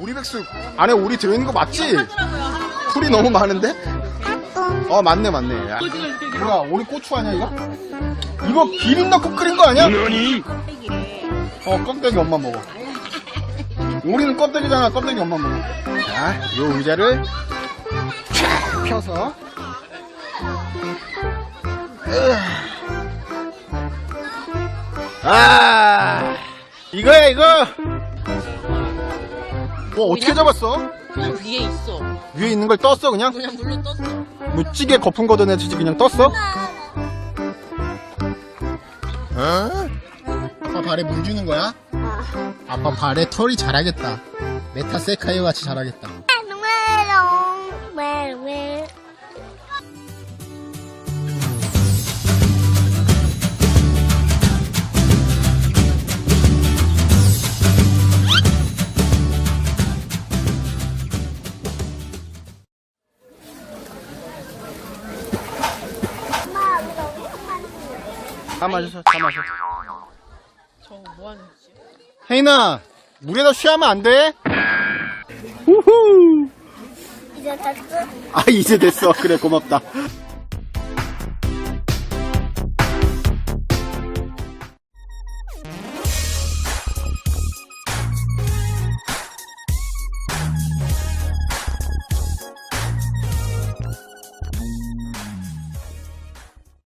흑백숙 안에 오리 들어있는 거 맞지? 풀이 너무 많은데? 어 맞네 맞네 야, 뭐야 오리 고추 아니야 이거? 이거 기름 넣고 끓인 거 아니야? 어 껍데기 엄마 먹어 오리는 껍데기잖아 껍데기 엄마 먹어 자요 의자를 쫙 펴서 아 이거야 이거 뭐 어떻게 잡았어? 그냥 위에 있어. 위에 있는 걸 떴어 그냥? 그냥 물로 떴어. 뭐 찌개 거품 걷어내듯이 그냥 떴어? 어? 아빠 발에 물 주는 거야? 아빠 발에 털이 자라겠다 메타세카이어 같이 자라겠다 다 마셔 다 마셔 저거 뭐 하는 거지? 혜인아 물에다 쉬하면 안 돼? 우후 이제 다 끝. 아 이제 됐어 그래 고맙다